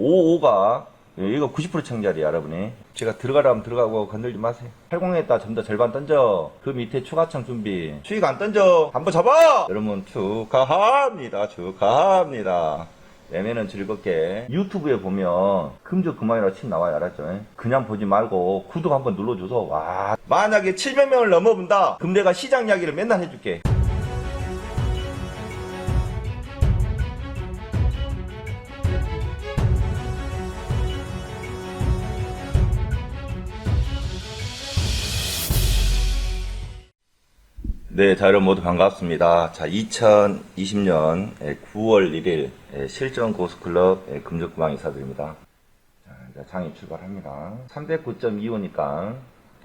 55가 이거 90% 청자리 여러분이. 제가 들어가라면 들어가고 건들지 마세요. 80에다 좀더 절반 던져. 그 밑에 추가청 준비. 수익 안 던져. 한번 잡아! 여러분 축하합니다. 축하합니다. 매매는 즐겁게 유튜브에 보면 금주 그만이라 침 나와요. 알았죠? 그냥 보지 말고 구독 한번 눌러줘서 와. 만약에 700명을 넘어본다. 그럼 내가 시장 이야기를 맨날 해줄게 네, 자, 여러분 모두 반갑습니다. 자, 2020년 9월 1일 실전 고스클럽 금적구망 인사드립니다. 자, 이제 장이 출발합니다. 309.25니까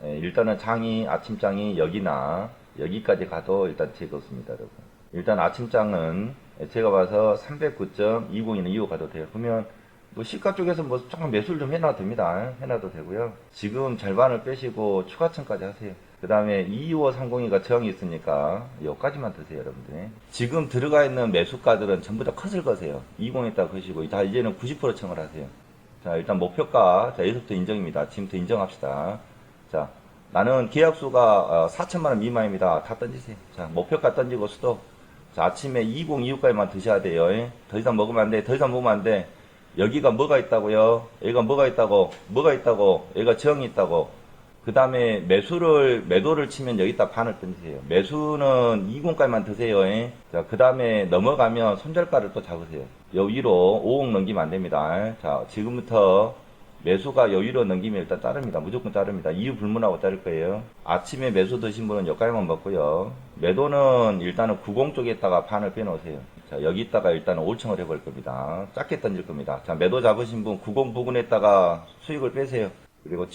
일단은 장이, 아침장이 여기나 여기까지 가도 일단 즐겁습니다, 여러분. 일단 아침장은 제가 봐서 309.20이나 25 가도 돼요. 그러면 뭐 시가 쪽에서 뭐 조금 매수를 좀 해놔도 됩니다. 해놔도 되고요. 지금 절반을 빼시고 추가층까지 하세요. 그 다음에 22530이가 저항이 있으니까 여기까지만 드세요, 여러분들. 지금 들어가 있는 매수가들은 전부 다 컷을 거세요. 20에다 거시고, 자, 이제는 90% 청을 하세요. 자, 일단 목표가, 자, 여기서부터 인정입니다. 지금부터 인정합시다. 자, 나는 계약수가 4천만원 미만입니다. 다 던지세요. 자, 목표가 던지고 수도. 자, 아침에 2025까지만 드셔야 돼요. 예? 더 이상 먹으면 안 돼. 더 이상 먹으면 안 돼. 여기가 뭐가 있다고요? 여기가 뭐가 있다고? 뭐가 있다고? 여기가 저항이 있다고? 그 다음에 매수를, 매도를 치면 여기다 반을 던지세요. 매수는 20까지만 드세요. 예? 자, 그 다음에 넘어가면 손절가를 또 잡으세요. 요 위로 5억 넘기면 안 됩니다. 자, 지금부터 매수가 요 위로 넘기면 일단 따릅니다. 무조건 따릅니다. 이유 불문하고 따를 거예요. 아침에 매수 드신 분은 여기까지만 먹고요. 매도는 일단은 90 쪽에다가 반을 빼놓으세요. 자, 여기다가 일단은 5청을 해볼 겁니다. 작게 던질 겁니다. 자, 매도 잡으신 분 90 부근에다가 수익을 빼세요. 그리고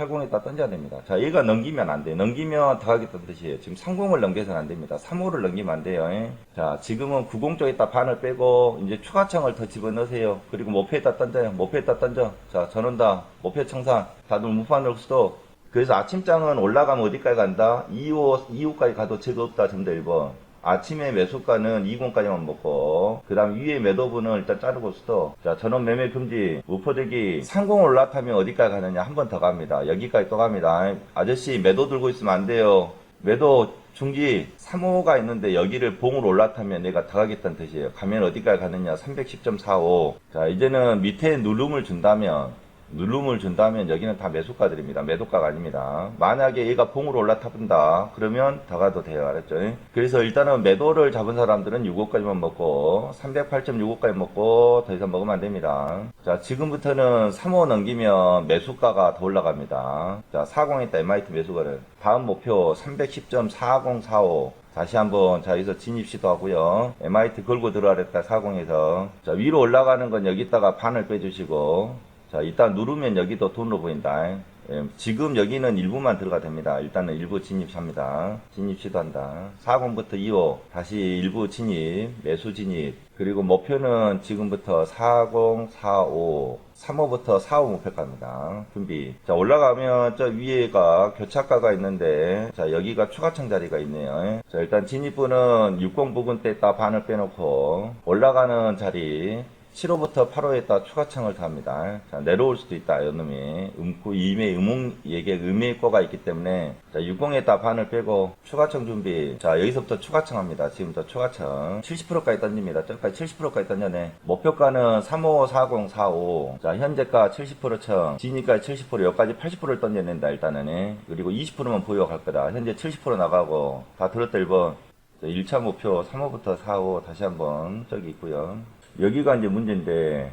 75 80에다 던져야 됩니다. 자, 얘가 넘기면 안 돼. 넘기면 더 하겠다는 뜻이에요. 지금 30을 넘겨서는 안 됩니다. 35를 넘기면 안 돼요. 예? 자, 지금은 90 쪽에다 반을 빼고, 이제 추가청을 더 집어넣으세요. 그리고 목표에다 던져요. 목표에다 던져. 자, 전원 다, 목표 청산. 다들 무판으로 수도. 그래서 아침장은 올라가면 어디까지 간다? 2호, 2호까지 가도 죄가 없다. 점도 1번. 아침에 매수가는 20까지만 먹고 그 다음 위에 매도분은 일단 자르고 수도 자 전원 매매 금지 우퍼들기 30 올라타면 어디까지 가느냐 한 번 더 갑니다. 여기까지 또 갑니다. 아저씨 매도 들고 있으면 안 돼요. 매도 중지 3호가 있는데 여기를 봉으로 올라타면 내가 더 가겠다는 뜻이에요. 가면 어디까지 가느냐? 310.45 자 이제는 밑에 누름을 준다면 누름을 준다면 여기는 다 매수가들입니다. 매도가가 아닙니다. 만약에 얘가 봉으로 올라타본다 그러면 더 가도 돼요. 알았죠? 그래서 일단은 매도를 잡은 사람들은 6호까지만 먹고 308.65까지 먹고 더 이상 먹으면 안 됩니다. 자 지금부터는 3호 넘기면 매수가가 더 올라갑니다. 자 40했다 MIT 매수가를 다음 목표 310.4045 다시 한번 자 여기서 진입 시도하고요. MIT 걸고 들어가랬다 40에서 자 위로 올라가는 건 여기다가 반을 빼주시고 자, 일단 누르면 여기도 돈으로 보인다. 예, 지금 여기는 일부만 들어가 됩니다. 일단은 일부 진입합니다. 진입 시도한다. 40부터 2호, 다시 일부 진입, 매수 진입. 그리고 목표는 지금부터 40, 45, 3호부터 4호 목표가입니다. 준비. 자, 올라가면 저 위에가 교차가가 있는데, 자, 여기가 추가청 자리가 있네요. 자, 일단 진입부는 60 부근 때다 반을 빼놓고, 올라가는 자리, 7호부터 8호에다 추가청을 답니다. 자, 내려올 수도 있다, 이놈이. 음구, 임의 음웅, 얘게 음의 거가 있기 때문에, 자, 60에다 반을 빼고, 추가청 준비. 자, 여기서부터 추가청 합니다. 지금부터 추가청. 70%까지 던집니다. 저까지 70%까지 던져내. 목표가는 35, 40, 45. 자, 현재가 70%청. 진입까지 70%, 여기까지 80%를 던져낸다, 일단은. 그리고 20%만 보유할 거다. 현재 70% 나가고, 다 들었다, 1번. 1차 목표 3호부터 4호 다시 한번 저기 있고요. 여기가 이제 문제인데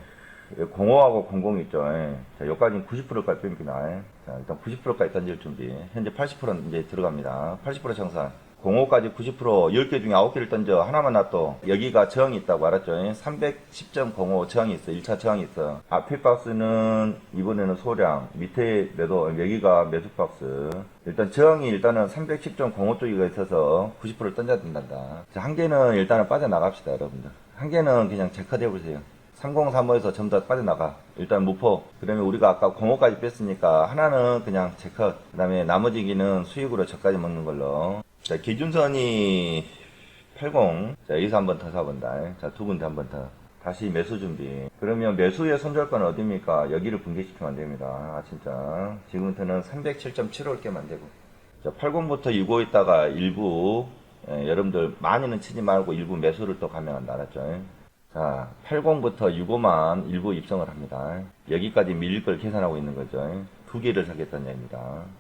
05하고 00 있죠. 예. 자, 여기까지는 90%까지 뺍니다. 예. 자, 일단 90%까지 던질 준비. 현재 80%는 이제 들어갑니다. 80% 청산. 05까지 90% 10개 중에 9개를 던져 하나만 놔둬. 여기가 저항이 있다고 알았죠? 310.05 저항이 있어. 1차 저항이 있어. 앞에 박스는 이번에는 소량. 밑에 매도 여기가 매수 박스. 일단 저항이 일단은 310.05 쪽이가 있어서 90%를 던져야 된단다. 자, 한 개는 일단은 빠져나갑시다 여러분들. 한 개는 그냥 체크해 보세요. 3035에서 전부 다 빠져나가. 일단 무포. 그 다음에 우리가 아까 05까지 뺐으니까 하나는 그냥 체크. 그 다음에 나머지기는 수익으로 저까지 먹는 걸로. 자, 기준선이 80. 자, 여기서 한번더 사본다. 자, 두 군데 한번 더. 다시 매수 준비. 그러면 매수의 손절가는 어디입니까? 여기를 붕괴시키면 안 됩니다. 아, 진짜. 지금부터는 307.75를 깨면 되고. 자, 80부터 65 있다가 일부, 예, 여러분들 많이는 치지 말고 일부 매수를 또 가면 안 알았죠? 자, 80부터 65만 일부 입성을 합니다. 여기까지 밀릴 걸 계산하고 있는 거죠. 두 개를 사겠다는 얘기입니다.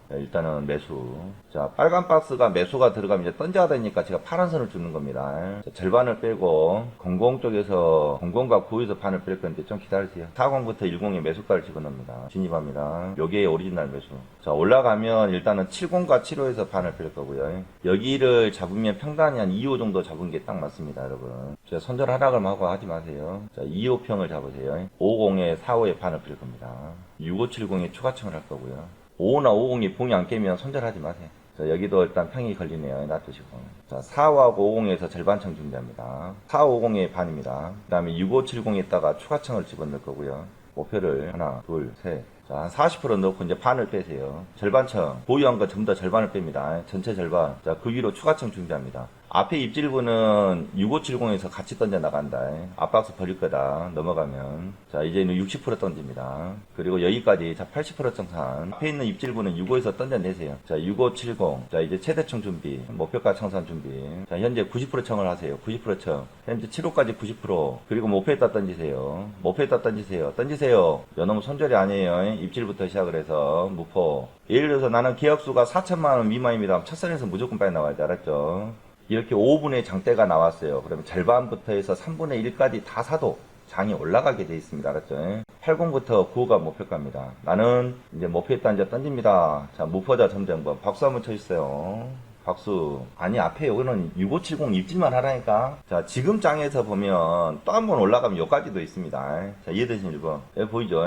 자, 일단은 매수. 자, 빨간 박스가 매수가 들어가면 이제 던져야 되니까 제가 파란 선을 주는 겁니다. 자, 절반을 빼고, 00 쪽에서, 00과 9에서 반을 뺄 건데 좀 기다리세요. 40부터 10에 매수가를 집어넣습니다. 진입합니다. 요게 오리지널 매수. 자, 올라가면 일단은 70과 75에서 반을 뺄 거고요. 여기를 잡으면 평단이 한 2호 정도 잡은 게 딱 맞습니다, 여러분. 제가 손절 하락을 하고 하지 마세요. 자, 2호 평을 잡으세요. 50에 45에 반을 뺄 겁니다. 6570에 추가청을 할 거고요. 55나 50이 봉이 안 깨면 손절하지 마세요. 자, 여기도 일단 평이 걸리네요. 놔두시고. 자, 45하고 50에서 절반청 준비합니다. 4550의 반입니다. 그 다음에 6570에다가 추가청을 집어넣을 거고요. 목표를 하나, 둘, 셋. 자, 한 40% 넣고 이제 반을 빼세요. 절반청. 보유한 거 전부 다 절반을 뺍니다. 전체 절반. 자, 그 위로 추가청 준비합니다. 앞에 입질부는 6570에서 같이 던져 나간다. 앞박스 버릴 거다. 넘어가면. 자, 이제는 60% 던집니다. 그리고 여기까지 자, 80% 청산. 앞에 있는 입질부는 65에서 던져내세요. 자, 6570. 자, 이제 최대청 준비. 목표가 청산 준비. 자, 현재 90% 청을 하세요. 90% 청. 현재 7호까지 90%. 그리고 목표에다 던지세요. 목표에다 던지세요. 던지세요. 여놈 손절이 아니에요. 입질부터 시작을 해서 무포. 예를 들어서 나는 계약수가 4천만 원 미만입니다. 첫 선에서 무조건 빨리 나와야 돼. 알았죠? 이렇게 5분의 장대가 나왔어요. 그러면 절반부터 해서 3분의 1까지 다 사도 장이 올라가게 돼 있습니다. 알았죠? 80부터 9가 목표가입니다. 나는 이제 목표에다 이제 던집니다. 자, 무포자 점정번 박수 한번 쳐주세요. 박수. 아니, 앞에 여기는 6570 입질만 하라니까. 자, 지금 장에서 보면 또 한 번 올라가면 여기까지도 있습니다. 자, 이해되신 1번. 여기 보이죠?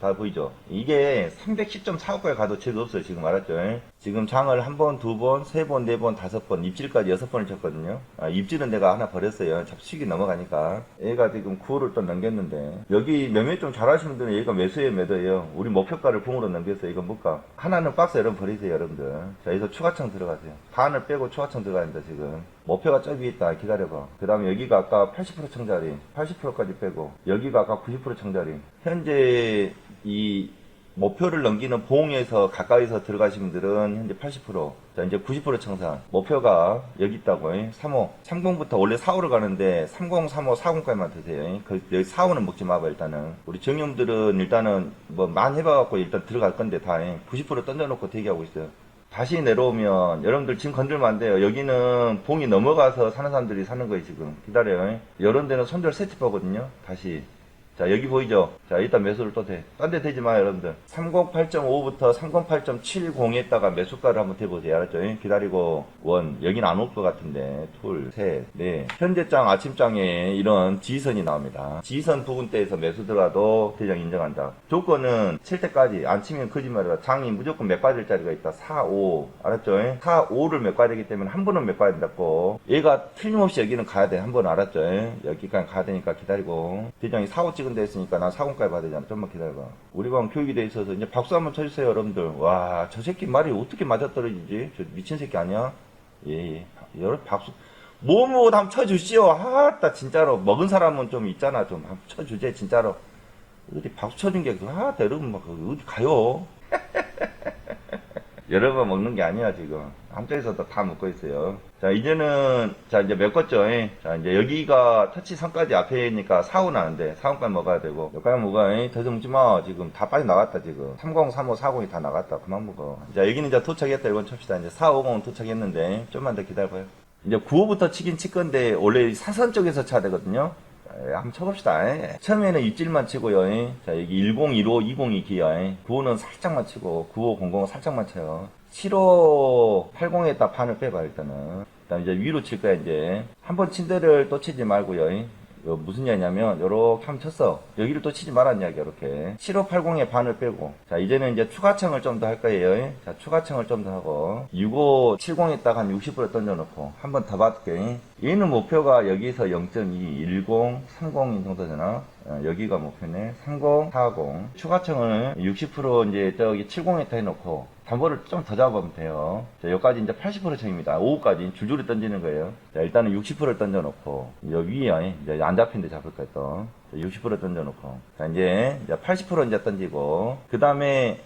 다 보이죠? 이게 310.45까지 가도 죄가 없어요. 지금 알았죠? 지금 장을 한 번, 두 번, 세 번, 네 번, 다섯 번, 입질까지 여섯 번을 쳤거든요. 아, 입질은 내가 하나 버렸어요. 잡식이 넘어가니까. 얘가 지금 9호를 또 넘겼는데. 여기 매매 좀 잘하시는 분들은 얘가 매수에 매도예요. 우리 목표가를 공으로 넘겼어요. 이건 뭘까? 하나는 박스 여러분 버리세요, 여러분들. 자, 여기서 추가청 들어가세요. 반을 빼고 추가청 들어가야 된다, 지금. 목표가 저 위에 있다. 기다려봐. 그 다음에 여기가 아까 80% 청자리. 80%까지 빼고. 여기가 아까 90% 청자리. 현재 이 목표를 넘기는 보응에서 가까이서 들어가신 분들은 현재 80%. 자, 이제 90% 청산. 목표가 여기 있다고. 3호. 30부터 원래 4호를 가는데 30, 3호, 40까지만 드세요. 그, 여기 4호는 먹지 마봐, 일단은. 우리 정님들은 일단은 뭐 많이 해봐갖고 일단 들어갈 건데 다90% 던져놓고 대기하고 있어요. 다시 내려오면 여러분들 지금 건들면 안 돼요. 여기는 봉이 넘어가서 사는 사람들이 사는 거예요, 지금. 기다려요. 이런 데는 손절 세트거든요. 다시. 자, 여기 보이죠? 자, 일단 매수를 또 돼. 딴데 되지 마요, 여러분들. 308.5부터 308.70에다가 매수가를 한번 대보세요. 알았죠? 기다리고, 원. 여기는 안올 것 같은데. 둘, 셋, 넷. 현재장, 아침장에 이런 지선이 나옵니다. 지선 부분대에서 매수 들어가도 대장 인정한다. 조건은 칠 때까지. 안 치면 거짓말이다. 장이 무조건 몇 가될 자리가 있다. 4, 5. 알았죠? 4, 5를 몇 가야 되기 때문에 한 번은 몇 가야 된다고. 얘가 틀림없이 여기는 가야 돼. 한 번 알았죠? 여기까지 가야 되니까 기다리고. 대장이 4, 5 찍 은데 있으니까 난 4공까지 봐야 되잖아. 좀만 기다려봐. 우리 방 교육이 돼 있어서 이제 박수 한번 쳐주세요, 여러분들. 와, 저 새끼 말이 어떻게 맞아떨어지지? 저 미친 새끼 아니야? 예, 예. 여러분 박수. 뭐뭐 한번 쳐주시오. 아따, 진짜로. 먹은 사람은 좀 있잖아. 좀 쳐주제, 진짜로. 어디 박수 쳐준 게, 아, 여러분, 막, 어디 가요? 여러 번 먹는 게 아니야, 지금. 한쪽에서도 다 먹고 있어요. 자, 이제는, 자, 이제 몇 거죠? 예? 자, 이제 여기가 터치 선까지 앞에니까 4호 나는데, 4호까지 먹어야 되고, 여기까지 먹어, 예? 더 먹지 마. 지금 다 빨리 나갔다, 지금. 30, 35, 40이 다 나갔다. 그만 먹어. 자, 여기는 이제 도착했다. 이건 칩시다. 이제 450 도착했는데, 좀만 더 기다려봐요. 이제 9호부터 치긴 칠 건데, 원래 사선 쪽에서 쳐야 되거든요. 예, 한번 쳐봅시다. 예. 처음에는 입질만 치고요. 예. 자, 여기 1015, 20이 기어. 9호는 살짝만 치고, 95, 00은 살짝만 쳐요. 75, 80에다 판을 빼봐, 일단은. 그 다음 이제 위로 칠 거야, 이제. 한 번 친 데를 또 치지 말고요. 예. 요 무슨 이야기냐면, 요렇게 한번 쳤어. 여기를 또 치지 이야기야, 이렇게. 7580에 반을 빼고. 자, 이제는 이제 추가청을 좀 더 할 거예요. 예. 자, 추가청을 좀 더 하고. 6570에다가 한 60% 던져놓고. 한번 더 받을게. 얘는 목표가 여기서 0.2, 10, 30인 정도 되나? 어, 여기가 목표네. 30, 40. 추가청을 60% 이제 저기 70에다 해놓고. 담보를 좀 더 잡으면 돼요. 자, 여기까지 이제 80% 청입니다. 5호까지 줄줄이 던지는 거예요. 자, 일단은 60%를 던져놓고, 여기 위에, 이제 안 잡힌 데 잡을 거예요, 또. 60% 던져놓고. 자, 이제, 이제 80% 이제 던지고, 그 다음에,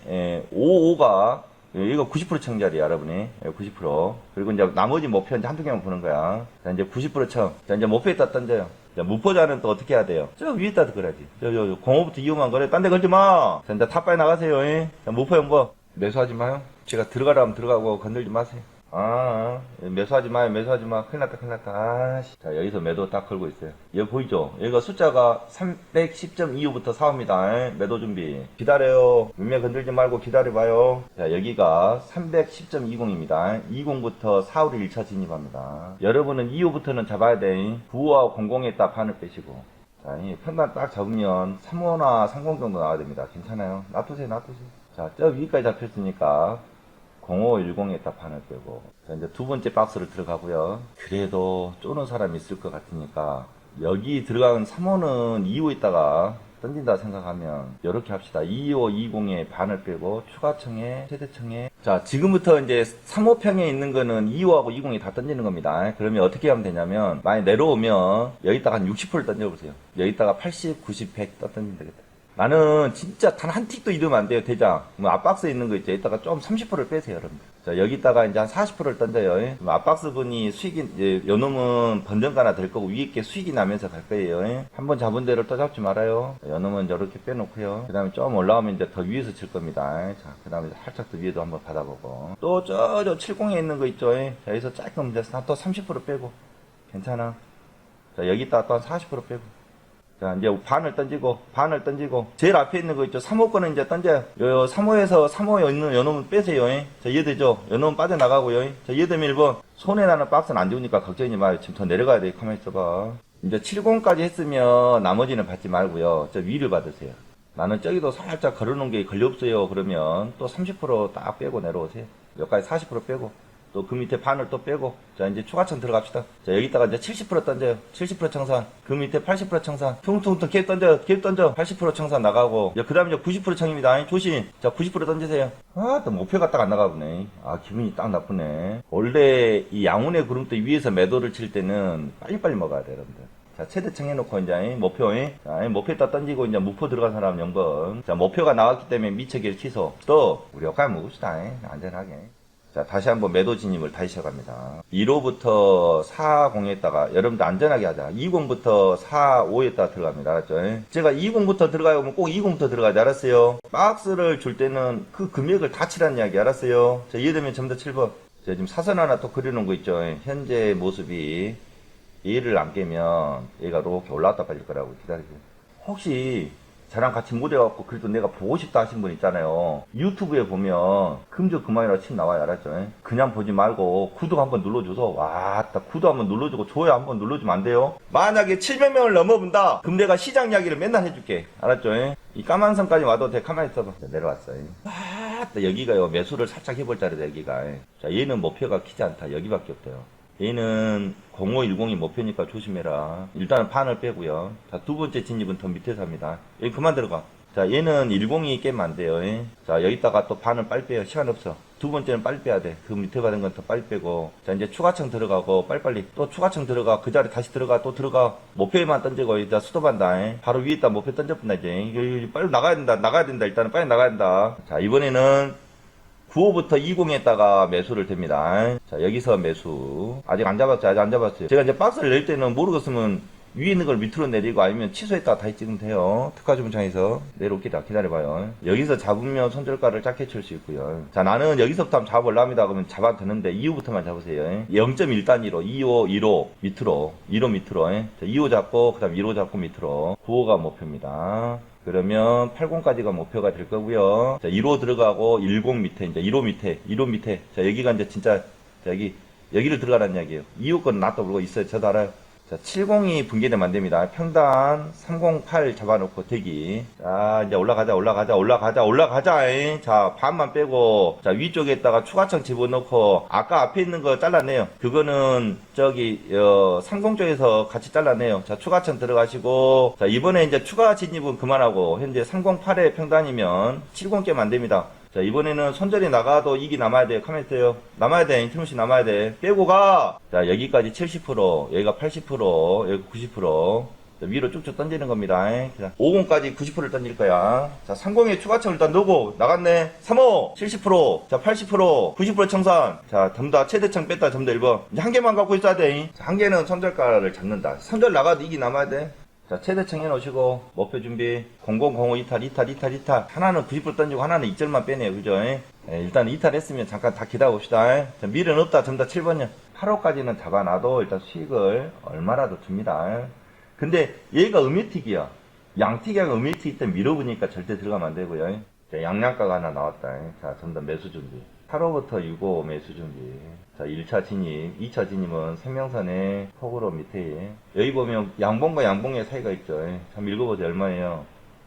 55가, 이거 90% 청자리 여러분이. 90%. 그리고 이제 나머지 목표 이제 한두 개만 보는 거야. 자, 이제 90% 청. 자, 이제 목표에다 던져요. 자, 무포자는 또 어떻게 해야 돼요? 저 위에다 걸어야지. 저, 저, 저 공호부터 이용한 거래. 딴 데 걸지 마! 자, 이제 탑바에 나가세요, 예. 자, 무포 연거. 매수하지 마요. 제가 들어가라면 들어가고 건들지 마세요. 아, 아, 매수하지 마요, 매수하지 마. 큰일 났다, 큰일 났다. 아 씨. 자, 여기서 매도 딱 걸고 있어요. 여기 보이죠? 여기가 숫자가 310.25부터 4입니다. 매도 준비. 기다려요. 몇매 건들지 말고 기다려봐요. 자, 여기가 310.20입니다. 20부터 4, 5를 1차 진입합니다. 여러분은 2호부터는 잡아야 돼. 9호와 00에 딱 반을 빼시고. 자, 이 편단 딱 잡으면 3호나 30 정도 나와야 됩니다. 괜찮아요? 놔두세요, 놔두세요. 자, 저 위까지 잡혔으니까 0510에 딱 판을 빼고. 자, 이제 두 번째 박스를 들어가고요. 그래도 쪼는 사람이 있을 것 같으니까 여기 들어간 3호는 2호 있다가 던진다 생각하면 이렇게 합시다. 25, 20에 반을 빼고 추가청에 최대청에 자 지금부터 이제 3호평에 있는 거는 2호하고 20이 다 던지는 겁니다. 그러면 어떻게 하면 되냐면 많이 내려오면 여기다가 한 60%를 던져보세요. 여기다가 80, 90, 100 던지면 되겠다. 나는 진짜 단 한 틱도 잃으면 안 돼요, 대장. 뭐 앞박스에 있는 거 있죠. 이따가 좀 30%를 빼세요, 여러분들. 자, 여기다가 이제 한 40%를 던져요. 예. 그럼 앞박스 분이 수익이, 이제, 요 놈은 번전가나 될 거고, 위에 게 수익이 나면서 갈 거예요. 예. 한번 잡은 대로 또 잡지 말아요. 요 놈은 이렇게 빼놓고요. 그 다음에 좀 올라오면 이제 더 위에서 칠 겁니다. 예. 자, 그 다음에 살짝 더 위에도 한번 받아보고. 또 저, 저 70에 있는 거 있죠. 예. 자, 여기서 조금 이제 또 30% 빼고. 괜찮아. 자, 여기다가 또 한 40% 빼고. 자, 이제 반을 던지고, 반을 던지고, 제일 앞에 있는 거 있죠. 3호 거는 이제 던져요. 요, 3호에서 3호에 있는 요 놈은 빼세요. 예. 자, 얘들죠. 요 놈은 빠져나가고요. 예. 자, 얘들 1번. 손에 나는 박스는 안 좋으니까 걱정하지 마요. 지금 더 내려가야 돼. 가만히 있어봐. 이제 70까지 했으면 나머지는 받지 말고요. 저 위를 받으세요. 나는 저기도 살짝 걸어놓은 게 걸려 없어요. 그러면 또 30%딱 빼고 내려오세요. 여기까지 40% 빼고. 또 그 밑에 반을 또 빼고 자 이제 추가청 들어갑시다. 자 여기다가 이제 70% 던져요. 70% 청산. 그 밑에 80% 청산. 퉁퉁퉁 캡 던져 캡 던져. 80% 청산 나가고. 그 다음에 이제 90% 청입니다. 조심. 자 90% 던지세요. 아 또 목표가 딱 안 나가보네. 아 기분이 딱 나쁘네. 원래 이 양운의 그룹도 위에서 매도를 칠 때는 빨리빨리 먹어야 돼요 여러분들. 자, 최대청 해놓고, 이제, 목표에, 자, 목표에다 던지고, 이제, 무포 들어간 사람 0번. 자, 목표가 나왔기 때문에 미처길 취소. 또, 우리 역할 먹읍시다, 잉? 안전하게. 자, 다시 한번 매도 진입을 다시 시작합니다. 1호부터 4, 0에다가, 여러분들 안전하게 하자. 20부터 4, 5에다가 들어갑니다. 알았죠? 제가 20부터 들어가요. 그러면 꼭 20부터 들어가지. 알았어요? 박스를 줄 때는 그 금액을 다 치라는 이야기. 알았어요? 자, 이해되면 전부 다 7번. 제가 지금 사선 하나 또 그려놓은 거 있죠? 현재 모습이. 얘를 안 깨면 얘가 이렇게 올라왔다 빠질 거라고 기다리세요. 혹시 저랑 같이 못해갖고 그래도 내가 보고 싶다 하신 분 있잖아요. 유튜브에 보면 금주 그만이라고 침 나와요. 알았죠? 그냥 보지 말고 구독 한번 눌러줘서 와따 구독 한번 눌러주고 좋아요 한번 눌러주면 안 돼요? 만약에 700명을 넘어본다 그럼 내가 시장 이야기를 맨날 해줄게. 알았죠? 이 까만 선까지 와도 돼. 가만히 있어봐. 자, 내려왔어요. 와따 여기가요. 매수를 살짝 해볼 자리다 여기가. 자 얘는 목표가 크지 않다. 여기밖에 없대요. 얘는 0510이 목표니까 조심해라. 일단은 판을 빼고요. 자, 두 번째 진입은 더 밑에서 합니다. 여기 그만 들어가. 자, 얘는 10이 깨면 안 돼요. 예. 자, 여기다가 또 판을 빨리 빼요. 시간 없어. 두 번째는 빨리 빼야 돼. 그 밑에 받은 건 더 빨리 빼고. 자, 이제 추가청 들어가고, 빨리빨리. 또 추가청 들어가. 그 자리 다시 들어가. 또 들어가. 목표에만 던지고, 이제 수도반다. 예. 바로 위에다 목표 던져본다, 이제. 빨리 나가야 된다. 나가야 된다. 일단은 빨리 나가야 된다. 자, 이번에는 9호부터 20에다가 매수를 됩니다. 자, 여기서 매수. 아직 안 잡았어요. 아직 안 잡았어요. 제가 이제 박스를 낼 때는 모르겠으면 위에 있는 걸 밑으로 내리고 아니면 취소했다가 다시 찍으면 돼요. 특화 주문창에서 내려올게다. 기다려봐요. 여기서 잡으면 손절가를 작게 칠 수 있고요. 자, 나는 여기서부터 한번 잡으려합니다. 그러면 잡아도 되는데 2호부터만 잡으세요. 0.1단위로 2호, 1호 밑으로, 1호 밑으로. 자, 2호 잡고, 그 다음 1호 잡고 밑으로. 9호가 목표입니다. 그러면 80까지가 목표가 될 거고요. 자, 1호 들어가고 10 밑에 이제 1호 밑에 1호 밑에 자 여기가 이제 진짜 자, 여기 여기를 들어가라는 이야기예요. 2호 거는 놔둬 보고 있어요. 저도 알아요. 자, 70이 붕괴되면 안 됩니다. 평단 308 잡아놓고 대기. 자, 이제 올라가자, 올라가자, 올라가자, 올라가자. 잉. 자, 반만 빼고, 자, 위쪽에다가 추가청 집어넣고, 아까 앞에 있는 거 잘라내요. 그거는, 저기, 어, 상공 쪽에서 같이 잘라내요. 자, 추가청 들어가시고, 자, 이번에 이제 추가 진입은 그만하고, 현재 308의 평단이면 70 깨면 안 됩니다. 자, 이번에는 손절이 나가도 이기 남아야 돼요. 카메라 떼요. 남아야 돼. 인트로시 남아야 돼. 빼고 가! 자, 여기까지 70%, 여기가 80%, 여기 90%. 자, 위로 쭉쭉 던지는 겁니다. 자, 50까지 90%를 던질 거야. 자, 30에 추가층 일단 넣고, 나갔네. 35, 70%, 자, 80%, 90% 청산. 자, 전부 다 최대층 뺐다, 전부 다 1번. 이제 한 개만 갖고 있어야 돼. 자, 한 개는 손절가를 잡는다. 손절 나가도 이기 남아야 돼. 자, 최대층 해놓으시고, 목표 준비, 0005 이탈, 이탈, 이탈, 이탈. 하나는 90% 던지고, 하나는 2절만 빼네요. 그죠? 예, 일단 이탈 했으면 잠깐 다 기다려 봅시다. 자, 밀은 없다. 전부 다 7번이요. 8호까지는 잡아놔도 일단 수익을 얼마라도 줍니다. 근데 얘가 음일틱이야. 양틱이랑 음일틱 때 밀어보니까 절대 들어가면 안 되고요. 자, 양량가가 하나 나왔다. 자, 전부 다 매수 준비. 8호부터 6호 매수 준비. 자, 1차 진입, 2차 진입은 생명선의 폭으로 밑에. 여기 보면 양봉과 양봉의 사이가 있죠. 참 읽어보세요. 얼마예요?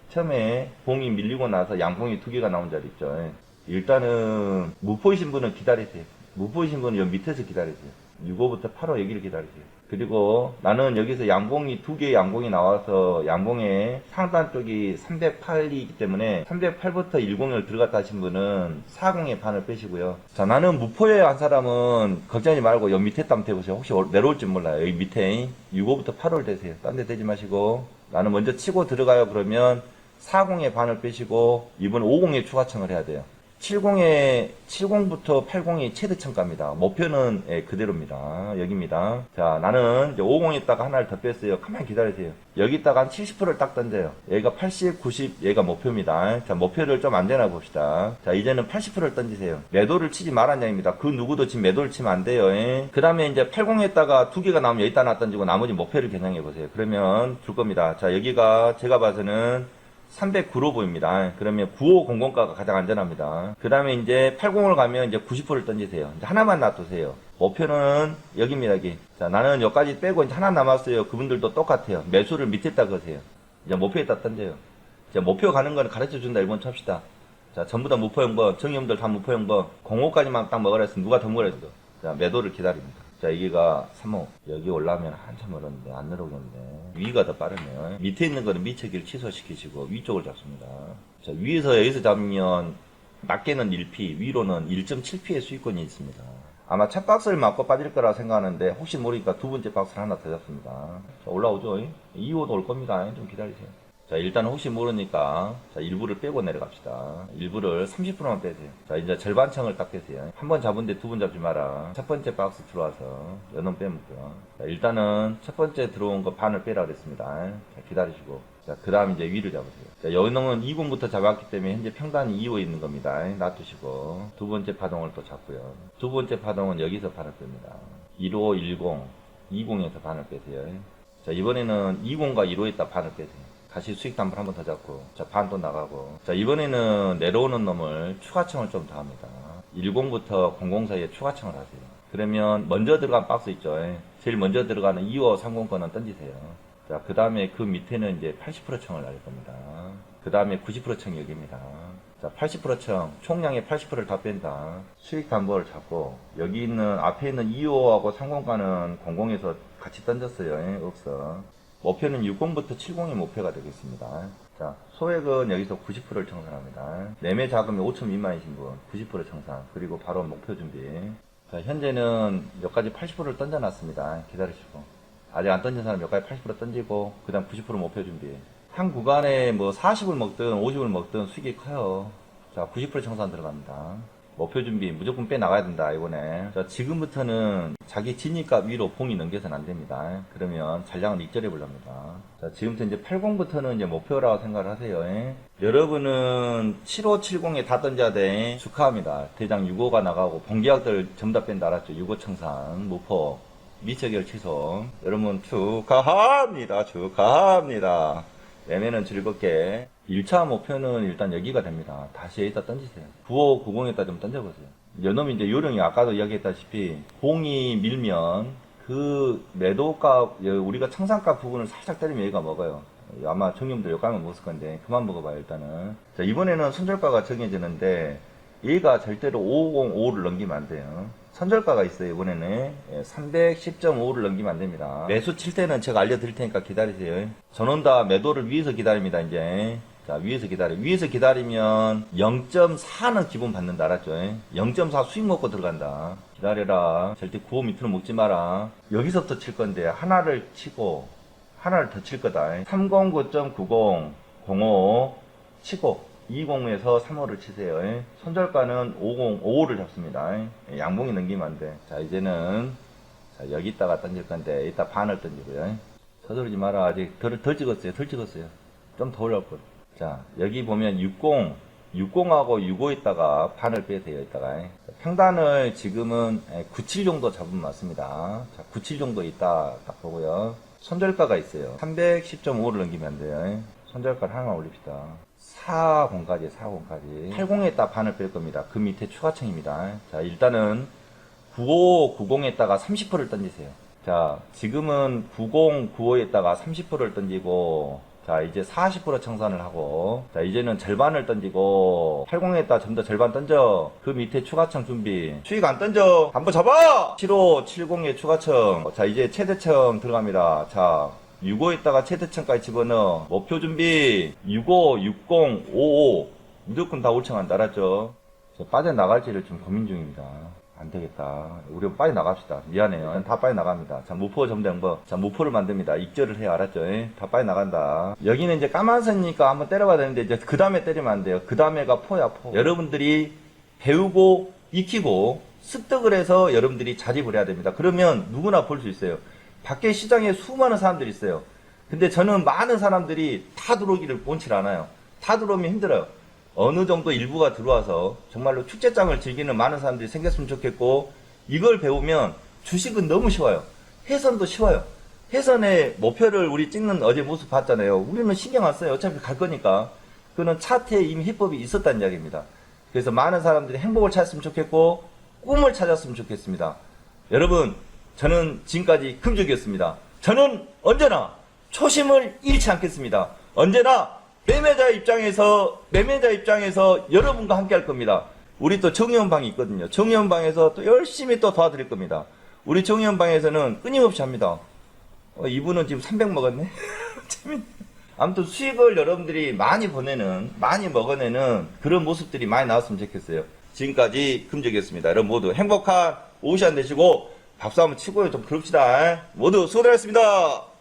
처음에 봉이 밀리고 나서 양봉이 두 개가 나온 자리 있죠. 일단은 무포이신 분은 기다리세요. 무포이신 분은 여기 밑에서 기다리세요. 6호부터 8호 여기를 기다리세요. 그리고 나는 여기서 양봉이 두 개의 양봉이 나와서 양봉의 상단 쪽이 308이기 때문에 308부터 10을 들어갔다 하신 분은 40의 반을 빼시고요. 자, 나는 무포에 한 사람은 걱정하지 말고 여기 밑에 땀 대보세요. 혹시 올- 내려올지 몰라요. 여기 밑에 6호부터 8호를 대세요. 딴 데 대지 마시고 나는 먼저 치고 들어가요. 그러면 40의 반을 빼시고 이번 50에 추가청을 해야 돼요. 70에 70부터 80이 최대청가입니다. 목표는 예, 그대로입니다. 여기입니다. 자, 나는 이제 50에다가 하나를 더 뺐어요. 가만히 기다리세요. 여기다가 한 70%를 딱 던져요. 여기가 80, 90, 얘가 목표입니다. 자, 목표를 좀 안전하게 봅시다. 자, 이제는 80%를 던지세요. 매도를 치지 말란 얘기입니다. 그 누구도 지금 매도를 치면 안 돼요. 그 다음에 이제 80에다가 두 개가 나오면 여기다 하나 던지고 나머지 목표를 겨냥해 보세요. 그러면 줄 겁니다. 자, 여기가 제가 봐서는 309로 보입니다. 그러면 9500가가 가장 안전합니다. 그 다음에 이제 80을 가면 이제 90%를 던지세요. 이제 하나만 놔두세요. 목표는 여기입니다, 여기. 자, 나는 여기까지 빼고 이제 하나 남았어요. 그분들도 똑같아요. 매수를 밑에다 거세요. 이제 목표에다 던져요. 이제 목표 가는 거는 가르쳐 준다, 일본 칩시다. 자, 전부 다 무포 형번, 정형들 다 무포 형번, 05까지만 딱 먹으라 했으면 누가 더 먹으라 했어. 자, 매도를 기다립니다. 자, 여기가 3호. 여기 올라오면 한참 멀었는데, 안 내려오겠는데. 위가 더 빠르네요. 밑에 있는 거는 미처기를 취소시키시고, 위쪽을 잡습니다. 자, 위에서 여기서 잡으면, 낮게는 1P, 위로는 1.7P의 수익권이 있습니다. 아마 첫 박스를 맞고 빠질 거라 생각하는데, 혹시 모르니까 두 번째 박스를 하나 더 잡습니다. 자, 올라오죠? 2호도 올 겁니다. 좀 기다리세요. 자, 일단 혹시 모르니까, 자, 일부를 빼고 내려갑시다. 일부를 30%만 빼세요. 자, 이제 절반층을 딱 빼세요. 한 번 잡은데 두 번 잡지 마라. 첫 번째 박스 들어와서, 연원 빼먹고요. 자, 일단은 첫 번째 들어온 거 반을 빼라 그랬습니다. 자, 기다리시고. 자, 그 다음 이제 위를 잡으세요. 자, 연원은 2군부터 잡았기 때문에 현재 평단이 2호 있는 겁니다. 놔두시고. 두 번째 파동을 또 잡고요. 두 번째 파동은 여기서 반을 뺍니다. 15, 10, 20에서 반을 빼세요. 자, 이번에는 20과 1호에다 반을 빼세요. 다시 수익 담보 한번 더 잡고, 자, 반또 나가고. 자, 이번에는 내려오는 놈을 추가청을 좀 더 합니다. 10부터 00 사이에 추가청을 하세요. 그러면 먼저 들어간 박스 있죠. 제일 먼저 들어가는 2호 30 거는 던지세요. 자, 그 다음에 그 밑에는 이제 80% 청을 날릴 겁니다. 그 다음에 90% 청이 여기입니다. 자, 80% 청, 총량의 80%를 다 뺀다. 수익 담보를 잡고, 여기 있는, 앞에 있는 2호하고 30가는 00에서 같이 던졌어요. 예, 없어. 목표는 60부터 70이 목표가 되겠습니다. 자, 소액은 여기서 90%를 청산합니다. 매매 자금이 5천 미만이신 분, 90% 청산. 그리고 바로 목표 준비. 자, 현재는 여기까지 80%를 던져놨습니다. 기다리시고. 아직 안 던진 사람 여기까지 80% 던지고, 그 다음 90% 목표 준비. 한 구간에 뭐 40을 먹든 50을 먹든 수익이 커요. 자, 90% 청산 들어갑니다. 목표 준비 무조건 빼 나가야 된다 이번에. 자 지금부터는 자기 진입값 위로 봉이 넘겨서는 안 됩니다. 그러면 잔량은 익절해 보렵니다. 자 지금부터 이제 80부터는 이제 목표라고 생각을 하세요. 예. 여러분은 7570에 다 던져야 돼. 축하합니다. 대장 6호가 나가고 본계약들 전부 다 뺀다 알았죠? 6호 청산 무포 미처결 취소 여러분 축하합니다. 축하합니다. 매매는 즐겁게 1차 목표는 일단 여기가 됩니다. 다시 여기다 던지세요. 95, 90에다 좀 던져보세요. 연놈이 이제 요령이 아까도 이야기했다시피 봉이 밀면 그 매도가 우리가 청산가 부분을 살짝 때리면 얘가 먹어요. 아마 청님들 여기까지 먹었을 건데 그만 먹어봐요 일단은. 자 이번에는 손절가가 정해지는데 얘가 절대로 505를 넘기면 안 돼요. 선절가가 있어요, 이번에는. 310.5를 넘기면 안 됩니다. 매수 칠 때는 제가 알려드릴 테니까 기다리세요. 전원 다 매도를 위해서 기다립니다, 이제. 자, 위에서 기다려. 위에서 기다리면 0.4는 기본 받는다, 알았죠? 0.4 수익 먹고 들어간다. 기다려라. 절대 9호 밑으로 먹지 마라. 여기서부터 칠 건데, 하나를 치고, 하나를 더 칠 거다. 309.90, 05, 치고, 20에서 3호를 치세요. 손절가는 50, 55를 잡습니다. 양봉이 넘기면 안 돼. 자, 이제는, 자, 여기다가 던질 건데, 이따 반을 던지고요. 서두르지 마라. 아직 덜, 덜 찍었어요. 덜 찍었어요. 좀더 거. 자, 여기 보면 60, 60하고 65 있다가 판을 빼세요. 있다가. 평단을 지금은 97 정도 잡으면 맞습니다. 자, 97 정도 있다 딱 보고요. 손절가가 있어요. 310.5를 넘기면 안 돼요. 손절가를 하나 올립시다. 40까지, 40까지. 80에다 판을 뺄 겁니다. 그 밑에 추가층입니다. 자, 일단은 95, 90에다가 30%를 던지세요. 자, 지금은 90, 95에다가 30%를 던지고, 자, 이제 40% 청산을 하고, 자, 이제는 절반을 던지고, 80에다 좀 더 절반 던져. 그 밑에 추가청 준비. 수익 안 던져. 한번 잡아! 75, 70에 추가청. 자, 이제 최대청 들어갑니다. 자, 65에다가 최대청까지 집어넣어. 목표 준비. 65, 60, 55. 무조건 다 올청한다. 알았죠? 저 빠져나갈지를 좀 고민 중입니다. 안 되겠다. 우리 빠져나갑시다. 미안해요. 다 빠져나갑니다. 자, 무포 점대응보. 자, 무포를 만듭니다. 익절을 해. 알았죠? 예? 다 빠져나간다. 여기는 이제 까만선이니까 한번 때려봐야 되는데, 이제 그 다음에 때리면 안 돼요. 그 다음에가 포야, 포. 여러분들이 배우고, 익히고, 습득을 해서 여러분들이 자립을 해야 됩니다. 그러면 누구나 볼 수 있어요. 밖에 시장에 수많은 사람들이 있어요. 근데 저는 많은 사람들이 다 들어오기를 원치 않아요. 다 들어오면 힘들어요. 어느 정도 일부가 들어와서 정말로 축제장을 즐기는 많은 사람들이 생겼으면 좋겠고 이걸 배우면 주식은 너무 쉬워요. 해선도 쉬워요. 해선의 목표를 우리 찍는 어제 모습 봤잖아요. 우리는 신경 안 써요. 어차피 갈 거니까. 그는 차트에 이미 해법이 있었다는 이야기입니다. 그래서 많은 사람들이 행복을 찾았으면 좋겠고 꿈을 찾았으면 좋겠습니다. 여러분, 저는 지금까지 금족이었습니다. 저는 언제나 초심을 잃지 않겠습니다. 언제나 매매자 입장에서 매매자 입장에서 여러분과 함께 할 겁니다. 우리 또 정의원방이 있거든요. 정의원방에서 또 열심히 또 도와드릴 겁니다. 우리 정의원방에서는 끊임없이 합니다. 어, 이분은 지금 300 먹었네? 재밌네. 아무튼 수익을 여러분들이 많이 보내는, 많이 먹어내는 그런 모습들이 많이 나왔으면 좋겠어요. 지금까지 금적이었습니다. 여러분 모두 행복한 시간 되시고 한번 치고요. 좀 그럽시다. 모두 수고하셨습니다.